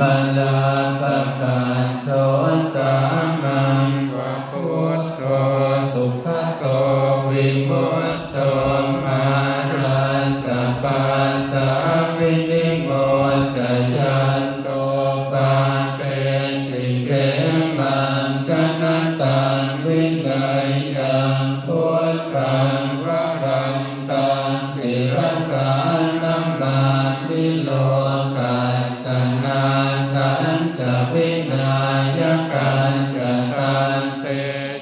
มลาปะกาโทสา เต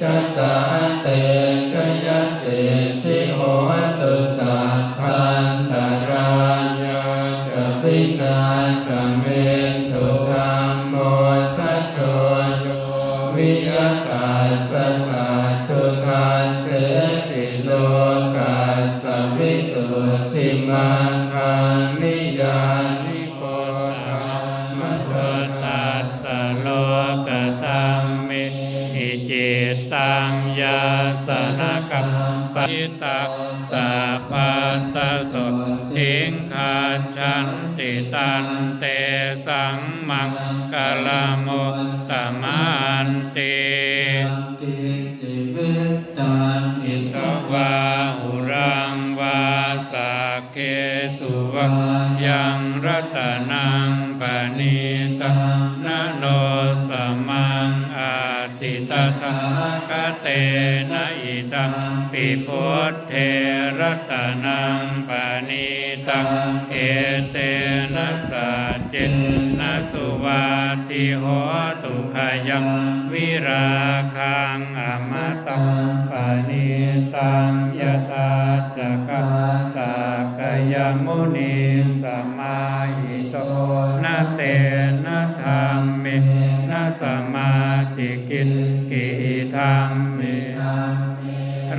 จัสสา สัพพันตสุทิงคาชันติตันเตสังมังกลมุตตมันติติจิวิตตังอิตกวาหุรังวาสาเกสุวะยังรัตนังปณิตังนะ โนสมังอาทิตตาคเตนะอิตังปิพุทเทรัตนังปณิตังเอเตนะสัจเจนะสุวาติโหตุขยังวิราคังอมตังปณิตังยตาจักขสากยมุนี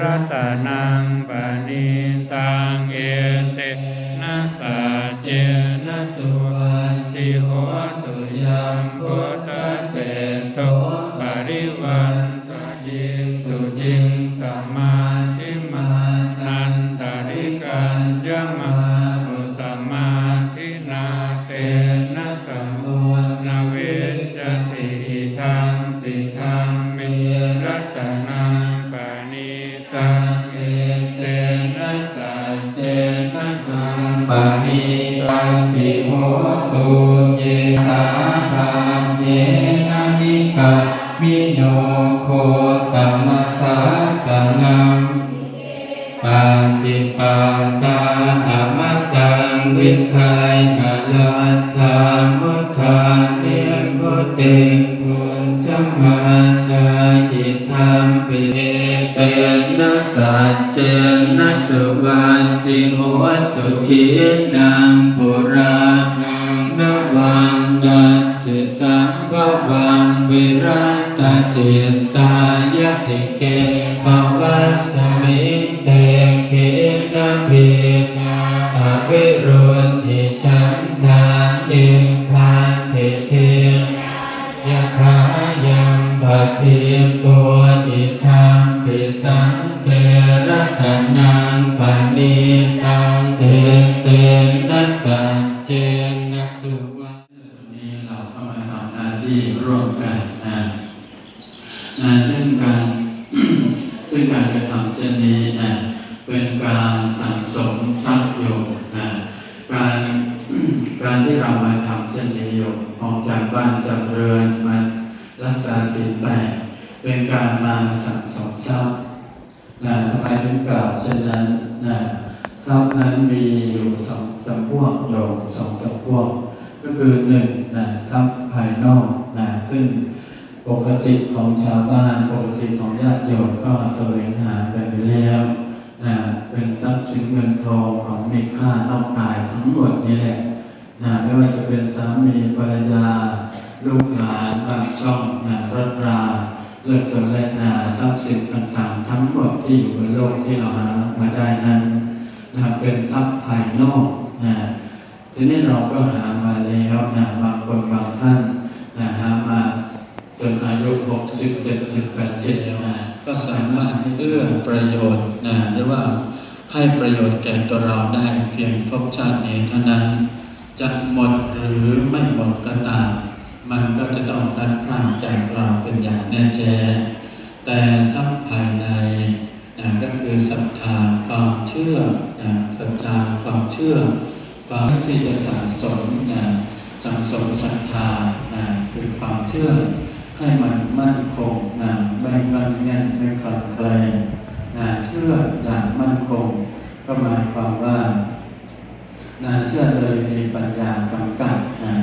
รัตนังปณิตัง สนังปันติปันตาอมตังวิคัยหลัตถามุทาเนมุเตกุณสมานาอิทัมปิเตนะสัจเจนะสุวันติโหตุขีนังปุรานังนวังนัตติสังภวังวิรัตจิตตา ติเกภวัสมิเตเกนะเวอวิรุณทิชา บ้านจากเรือนมารักษาศีลแปดเป็นการมาสั่งสมทรัพย์นะทำไมถึงกล่าวเช่นนั้นนะทรัพย์นั้นมีอยู่สองจำพวกโยมสองจำพวก ก็คือหนึ่งนะทรัพย์ภายนอกนะซึ่งปกติของชาวบ้านปกติของญาติโยมก็แสวงหากันไปแล้วนะเป็นทรัพย์สินเงินทองของมีค่านอกกายทั้งหมดนี่แหละ นะไม่ว่าจะเป็นสามีภรรยา ลูกหลานบางช่องนะรถราเลือกส่วนและนาทรัพย์สินต่างๆ ทั้งหมดที่อยู่บนโลกที่เราหามาได้นั้นนะเป็นทรัพย์ภายนอกนะทีนี้เราก็หามาแล้วนะบางคนบางท่านนะหามาจนอายุหกสิบเจ็ดสิบแปดสิบนะก็สามารถเอื้อประโยชน์นะหรือว่าให้ประโยชน์แก่ตัวเราได้เพียงภพชาตินี้เท่านั้น จะหมดหรือไม่หมดก็ตามพลัดพรากจากเราเป็นอย่างแน่แท้แต่ทรัพย์ภายในนะก็คือศรัทธาความเชื่อนะศรัทธาความเชื่อ ความที่จะสั่งสมนะสั่งสมศรัทธานะคือความเชื่อ ให้มันมั่นคงนะไม่กันเงันไม่คลอนแคลนนะเชื่ออย่างมั่นคง ก็หมายความว่า นะเชื่อเลยมีปัญญากำกับนะ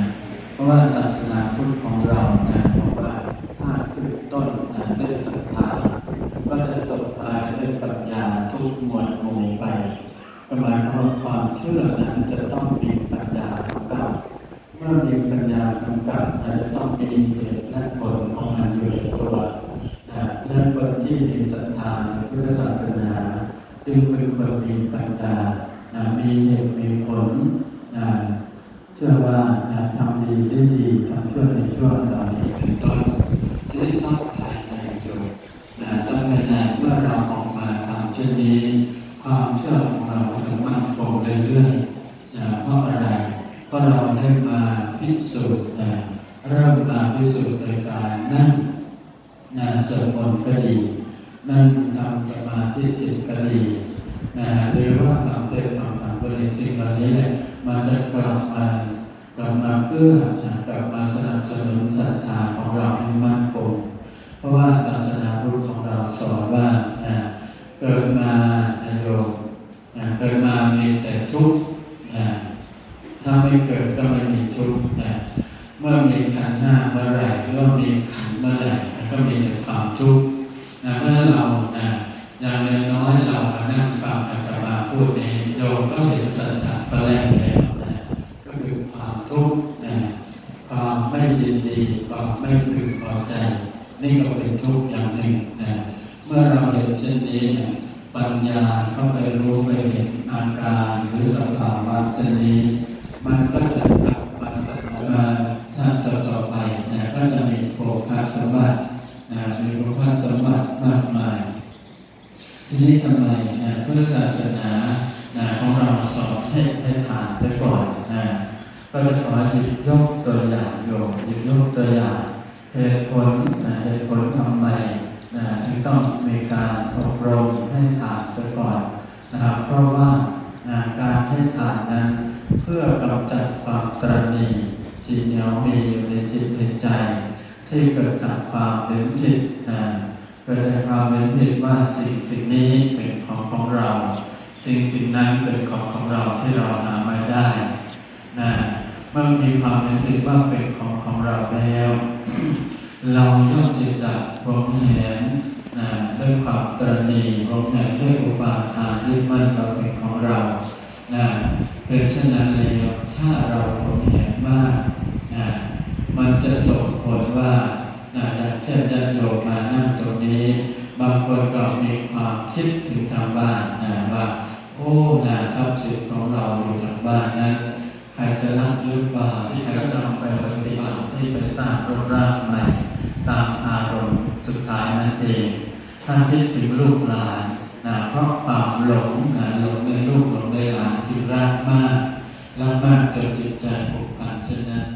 เพราะว่าศาสนาพุทธของเรานะบอกว่าถ้าขึ้นต้นนะด้วยศรัทธาก็จะตกท้ายด้วยปัญญาทุกหมวดหมู่ไปก็หมายความว่าความเชื่อนั้นจะต้องมีปัญญากำกับเมื่อมีปัญญากำกับอาจะต้องมีเหตุและผลของมันอยู่ในตัวนะและคนที่มีศรัทธาในพุทธศาสนา จึงเป็นคนมีปัญญา มีเหตุมีผลนะเชื่อว่านะทำดีได้ดีทำชั่วในชั่วเราเป็นต้นที่ได้สร้างภายในอยู่นะสร้างภายในเมื่อเราออกมาทำเช่นนี้ ความเชื่อของเราจะมั่นคงเรื่อยๆนะเพราะอะไรเพราะเราได้มาพิสูจน์นะเริ่มมาพิสูจน์โดยการนั่งนะสวดมนต์ก็ดีนั่งทำสมาธิจิตก็ดี นะหรือว่าคำเทศน์คำธรรมก็ดีสิ่งเหล่านี้แหละมันจะกลับมากลับมาเพื่อนะกลับมาสนับสนุนศรัทธาของเราให้มั่นคง เพราะว่าศาสนาพุทธของเราสอนว่านะเกิดมานะโยมนะเกิดมามีแต่ทุกข์นะถ้าไม่เกิดก็ไม่มีทุกข์นะเมื่อมีขันห้าเมื่อไหร่เมื่อมีขันเมื่อไหร่ก็มีแต่ความทุกข์นะเมื่อเราะอย่างน้อยๆเรามานั่งฟังอาตมาพูดนี้โยมก็เห็นสัจจะพระแรกแล้วนะก็คือความทุกข์นะความไม่ยินดีความไม่พึงพอใจ นี่ก็เป็นทุกข์อย่างหนึ่งนะเมื่อเราเห็นเช่นนี้นะปัญญาเข้าไปรู้ไปเห็นอาการหรือสภาวะเช่นนี้ มันก็จะกลับมาสภาถ้าต่อต่อไปนะก็จะมีโภคสมบัตินะมีโภคสมบัติมากมาย ทีนี้ทำไมนะเพุทธศาสนานะของเราสอนให้ให้ผ่านไปก่อนนะก็จะขอหยิบยกตัวอย่างโยมหยิบยกตัวอย่าง เหตุผลนะเหตุผลทำไมนะถึงต้องมีการอบรมให้ผ่านซะก่อนนะครับเพราะว่านะการให้ผ่านนั้น เพื่อกำจัดความตรณีที่เหนียวมีอยู่ในจิตในใจ ที่เกิดจากความเห็นผิดนะเกิดจากความเห็นผิดว่าสิ่งสิ่งนี้เป็นของของเรา สิ่งสิ่งนั้นเป็นของของเราที่เราหาไม่ได้นะ เมื่อมีความเห็นผิดว่าเป็นของของเราแล้ว เราย่อมจะหวงแหนนะด้วยความตรณีหวงแหนด้วยอุปาทานยึดมั่นเราเป็นของเรานะเป็นเช่นนั้นแล้วถ้าเราหวงแหนมากนะมันจะส่งผลว่านะอย่างเช่นญาติโยมมานั่งตรงนี้ บางคนก็มีความคิดถึงทางบ้านนะว่าโอ้นะทรัพย์สินของเราอยู่ทางบ้านนั้น ใครจะรับหรือเปล่าที่ใครจะเอาไปปฏิบัติที่ไปสร้างรูปร่างใหม่ ตามอารมณ์สุดท้ายนั่นเองถ้าคิดถึงลูกหลานนะเพราะความหลงนะหลงในลูกหลงในหลานจึงรักมากรักมากจนจิตใจผูกพันเช่นนั้น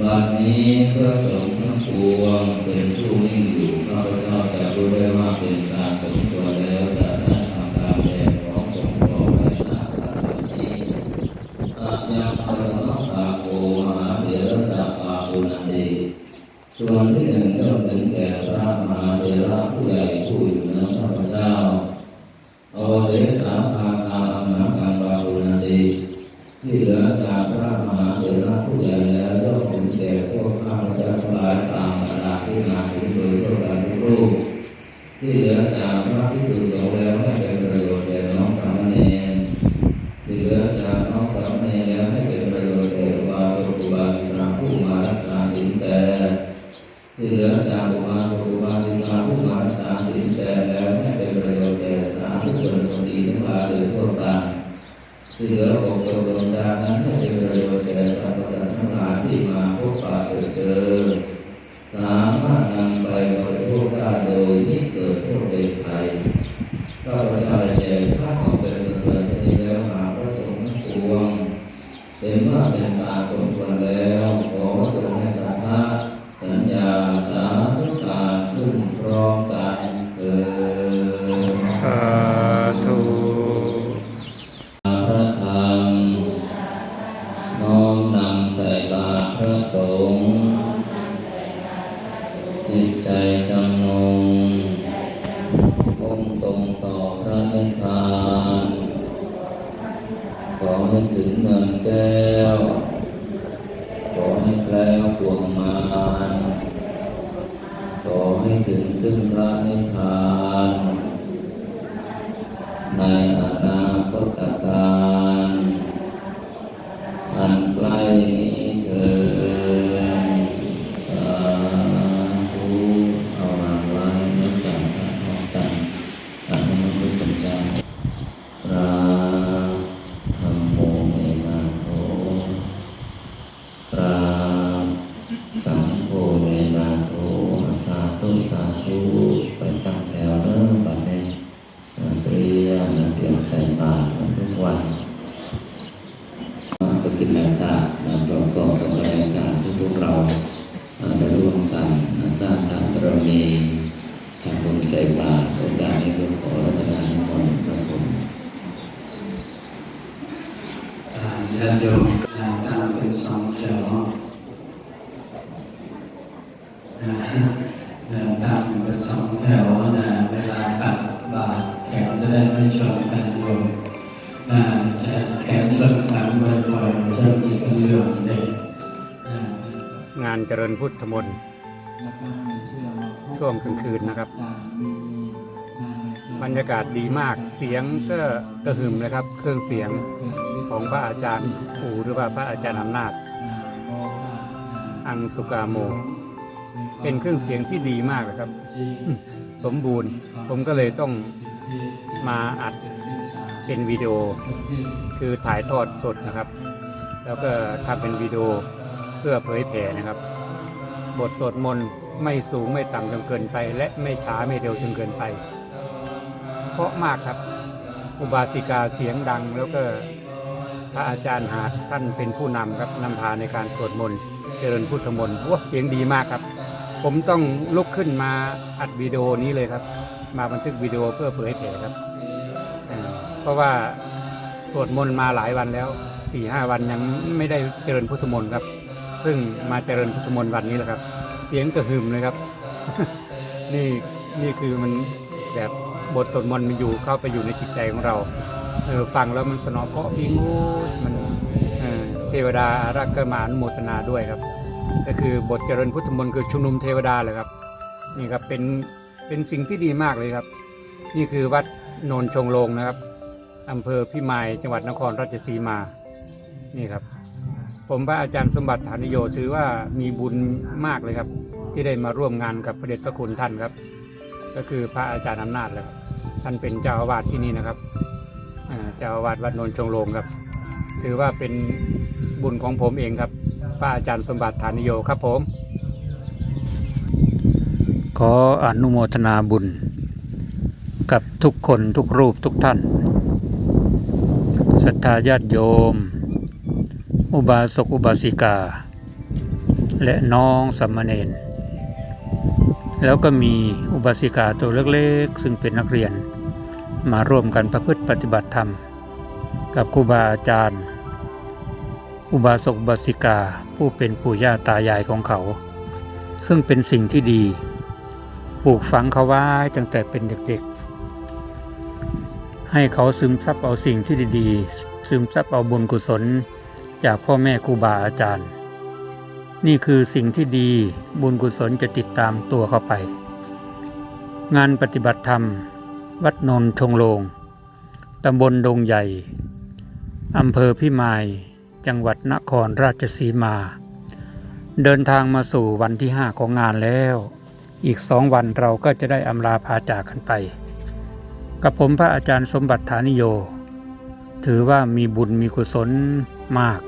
บัดนี้พระสงฆ์ทั้งปวงเป็นผู้นิ่งอยู่ข้าพเจ้าจะรู้ได้ว่าเป็นการสมควรแล้วจะได้ทำตามแผนของสงฆ์ต่อไปณบัดนี้อายังพระมตาโกมหาเถรสะปาปุนันติ ส่วนที่หนึ่งย่อมถึงแก่พระมหาเถระผู้ใหญ่ผู้อยู่เหนือข้าพเจ้าโอเสสาภาคาอมหากังปาปุนันติที่เหลือจากพระมหาเถระผู้ใหญ่แล้วย่อมถึงแก่พวกข้าพเจ้าทั้งหลายตามขนาดที่มาถึงโดยทั่วกันทุกรูปที่เหลือจากพระพิสุสงฆ์แล้วให้เป็นประโยชน์แก่น้องสามเณร ที่เหลือจากอุบาสกอุบาสิกาผู้มารักษาศีลแปดแล้วใม้เป็นประโยชน์แก่สาธุชนคนดีทั้งหลายโดยทั่วไปที่เหลือองค์ดวงตานั้นไห้เป็นประโยชน์แก่สรรพสัตว์ทั้งหลายที่มาพบปะเจอเจอสามารถนำไปบริโภคได้โดยที่เกิดโทษเวรภัยก็พระเจ้าในข้าของเป็นสัตว์ชนิดแล้วหาประสงค์ทั้งปวงเห็นว่าเป็นตาสมควรแล้วขอ สาธุการขึ้นพร้อมกั ซึ่งพระนิพพานในอนาคตการอันใกล้นี้เถิดสาธุเอาวางไว้ในการทำพร้อมกันอันนี้มันเป็นเจ้าพระธรรมโมเมนาโถพระสังโฆเมนาโถสาธุสาธุไปตั้งแถวเริ่มบัดนี้เตรียมเตรียมใส่บาตรทุกวัน ปฏิบัติการประกอบกับรายการที่พวกเราอ่าได้ร่วมกันสร้างทางบารมีทำบุญ ใส่บาตรโอกาสนี้ก็ขอรัตนานิมนต์พระคุณอ่าญาติโยมอ่าตั้งเป็นสองแถวนะนะตั้งเป็นสองแถวนะเวลาตักบาตรแถวจะได้ไม่ชนกันโยมนะแขนชนกันบ่อยๆชนจิตเป็นเรื่องเด็กงานเจริญพุทธมนต์ ชื่อว่าพบช่วงกลางคืนนะครับต่างมีงานเชิญบรรยากาศดีมากเสียงก็กระหึ่มนะครับ เครื่องเสียงของพระอาจารย์อูหรือว่าพระอาจารย์อำนาจ อังสุกาโม เป็นเครื่องเสียงที่ดีมากนะครับ สมบูรณ์ ผมก็เลยต้องมาอัดเป็นวิดีโอ คือถ่ายทอดสดนะครับ แล้วก็ทำเป็นวิดีโอเพื่อเผยแผ่นะครับ บทสวดมนต์ ไม่สูงไม่ต่ำจนเกินไป และไม่ช้าไม่เร็วจนเกินไป เพราะมากครับ อุบาสิกาเสียงดังแล้วก็พระอาจารย์หาท่านเป็นผู้นำครับนำพาในการสวดมนต์เจริญพุทธมนต์ว้าเสียงดีมากครับ ผมต้องลุกขึ้นมาอัดวิดีโอนี้เลยครับ มาบันทึกวิดีโอเพื่อเผยแผ่ครับ เพราะว่าสวดมนต์มาหลายวันแล้วสี่ห้าวันยังไม่ได้เจริญพุทธมนต์ครับเพิ่งมาเจริญพุทธมนต์วันนี้แหละครับ เสียงกระหึ่มเลยครับ นี่นี่คือมันแบบบทสวดมนต์มันอยู่เข้าไปอยู่ในจิตใจของเราเออฟังแล้วมันสนองเพราะพิงโอ้มันเออเทวดารักษ์ก็มานุโมทนาด้วยครับ ก็คือบทเจริญพุทธมนต์คือชุมนุมเทวดาเลยครับนี่ครับเป็นเป็นสิ่งที่ดีมากเลยครับ นี่คือวัดโนนชงโลงนะครับอำเภอพิมายจังหวัดนครราชสีมานี่ครับ ผมพระอาจารย์สมบัติฐานิโยถือว่ามีบุญมากเลยครับ ที่ได้มาร่วมงานกับพระเดชพระคุณท่านครับ ก็คือพระอาจารย์อำนาจเลยครับท่านเป็นเจ้าอาวาสที่นี่นะครับเจ้าอาวาสวัดโนนชงโลงครับ ถือว่าเป็นบุญของผมเองครับพระอาจารย์สมบัติฐานิโยครับผม ขออนุโมทนาบุญ กับทุกคนทุกรูปทุกท่านศรัทธาญาติโยม อุบาสกอุบาสิกา และน้องสัมมาเนนแล้วก็มีอุบาสิกาตัวเล็กๆ ซึ่งเป็นนักเรียน มาร่วมกันประพฤติปฏิบัติธรรม กับครูบาอาจารย์ อุบาสกอุบาสิกาผู้เป็นปู่ย่าตายายของเขา ซึ่งเป็นสิ่งที่ดีปลูกฝังเขาไว้ตั้งแต่เป็นเด็กๆ ให้เขาซึมซับเอาสิ่งที่ดีๆ ซึมซับเอาบุญกุศล จากพ่อแม่ครูบาอาจารย์ นี่คือสิ่งที่ดีบุญกุศลจะติดตามตัวเข้าไป งานปฏิบัติธรรม วัดนนทงโลงตำบลดงใหญ่อำเภอพิมาย จังหวัดนครราชสีมา เดินทางมาสู่วันที่ 5 ของงานแล้ว อีกสองวันเราก็จะได้อำลาพาจากกันไป กับผมพระอาจารย์สมบัติฐานิโย ถือว่ามีบุญมีกุศลมาก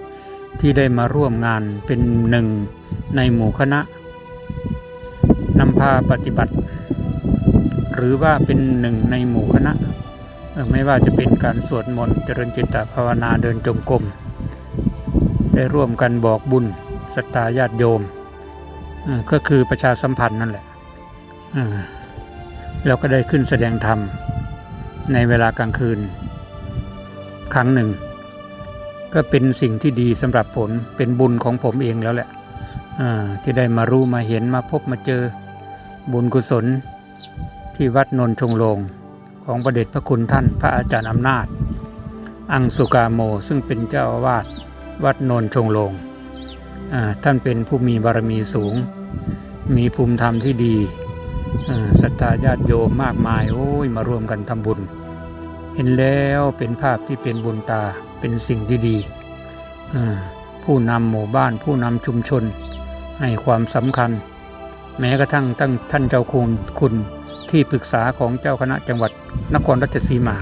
ที่ได้มาร่วมงานเป็นหนึ่งในหมู่คณะนำพาปฏิบัติ หรือว่าเป็นหนึ่งในหมู่คณะ ไม่ว่าจะเป็นการสวดมนต์เจริญจิตตภาวนาเดินจงกรมได้ร่วมกันบอกบุญสตาญาติโยม ก็คือประชาสัมพันธ์นั่นแหละเออแล้วก็ได้ขึ้นแสดงธรรม ในเวลากลางคืน ครั้งหนึ่ง ก็เป็นสิ่งที่ดีสำหรับผลเป็นบุญของผมเองแล้วแหละที่ได้มารู้มาเห็นมาพบมาเจอบุญกุศล ที่วัดนนทชงโลง ของประเดชพระคุณท่านพระอาจารย์อำนาจ อังสุกาโมซึ่งเป็นเจ้าอาวาสวัดนนชงโลงท่านเป็นผู้มีบารมีสูง มีภูมิธรรมที่ดีศรัทธาญาติโยมมากมายโอ้ยมารวมกันทำบุญ เห็นแล้วเป็นภาพที่เป็นบุญตาเป็นสิ่งที่ดี ผู้นำหมู่บ้านผู้นำชุมชน ให้ความสำคัญ แม้กระทั่งตั้งท่านเจ้าคุณคุณที่ปรึกษาของเจ้าคณะจังหวัดนครราชสีมา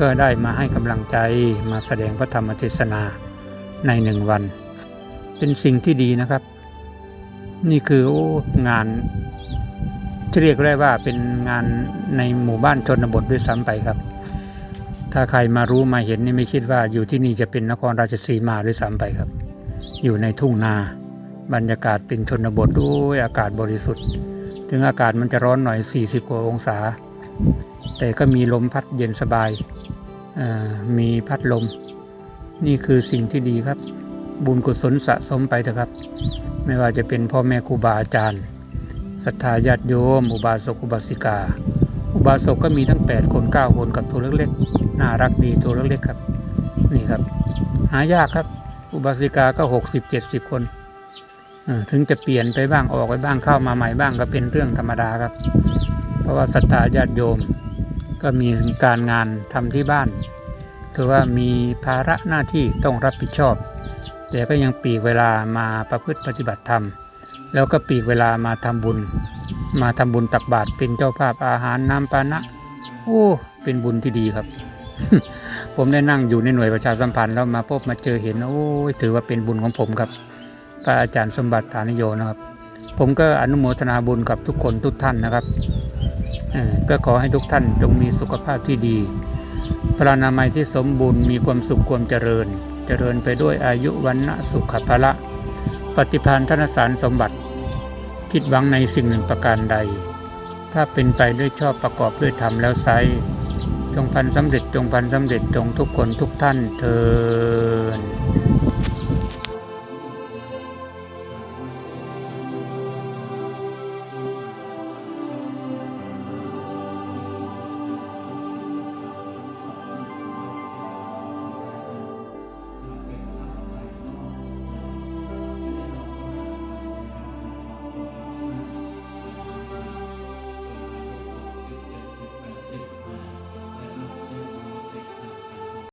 ก็ได้มาให้กำลังใจมาแสดงพระธรรมเทศนาในหนึ่งวัน เป็นสิ่งที่ดีนะครับ นี่คือองานที่เรียกได้ว่าเป็นงานในหมู่บ้านชนบทด้วยซ้ำไปครับ ถ้าใครมารู้มาเห็นนี่ไม่คิดว่าอยู่ที่นี่จะเป็นนครราชสีมาด้วยซ้ำไปครับ อยู่ในทุ่งนา บรรยากาศเป็นชนบทด้วยอากาศบริสุทธิ์ ถึงอากาศมันจะร้อนหน่อย 40 กว่าองศา แต่ก็มีลมพัดเย็นสบายอ่อมีพัดลม นี่คือสิ่งที่ดีครับ บุญกุศลสะสมไปเถอะครับ ไม่ว่าจะเป็นพ่อแม่ครูบาอาจารย์ศรัทธาญาติโยม อุบาสกอุบาสิกา อุบาสกก็มีทั้ง 8 คน 9 คนกับตัวเล็กๆ น่ารักดีตัวเล็กๆครับ นี่ครับ หายากครับ อุบาสิกาก็60 70คนเออถึงจะเปลี่ยนไปบ้างออกไปบ้างเข้ามาใหม่บ้างก็เป็นเรื่องธรรมดาครับ เพราะว่าศรัทธาญาติโยม ก็มีการงานทำที่บ้านถือว่ามีภาระหน้าที่ต้องรับผิดชอบ แต่ก็ยังปีกเวลามาประพฤติปฏิบัติธรรม แล้วก็ปีกเวลามาทำบุญ มาทำบุญตักบาตรเป็นเจ้าภาพอาหารน้ำปานะโอ้เป็นบุญที่ดีครับ ผมได้นั่งอยู่ในหน่วยประชาสัมพันธ์แล้วมาพบมาเจอเห็นโอ้ยถือว่าเป็นบุญของผมครับพระอาจารย์สมบัติฐานโยนะครับ ผมก็อนุโมทนาบุญกับทุกคนทุกท่านนะครับก็ขอให้ทุกท่านจงมีสุขภาพที่ดี พระนามัยที่สมบูรณ์มีความสุขความเจริญ เจริญไปด้วยอายุวันนะสุขภละปฏิภาณธนสารสมบัติ คิดหวังในสิ่งหนึ่งประการใด ถ้าเป็นไปด้วยชอบประกอบด้วยธรรมแล้วไซ จงพันสำเร็จจงพันสำเร็จจงทุกคนทุกท่านเทอ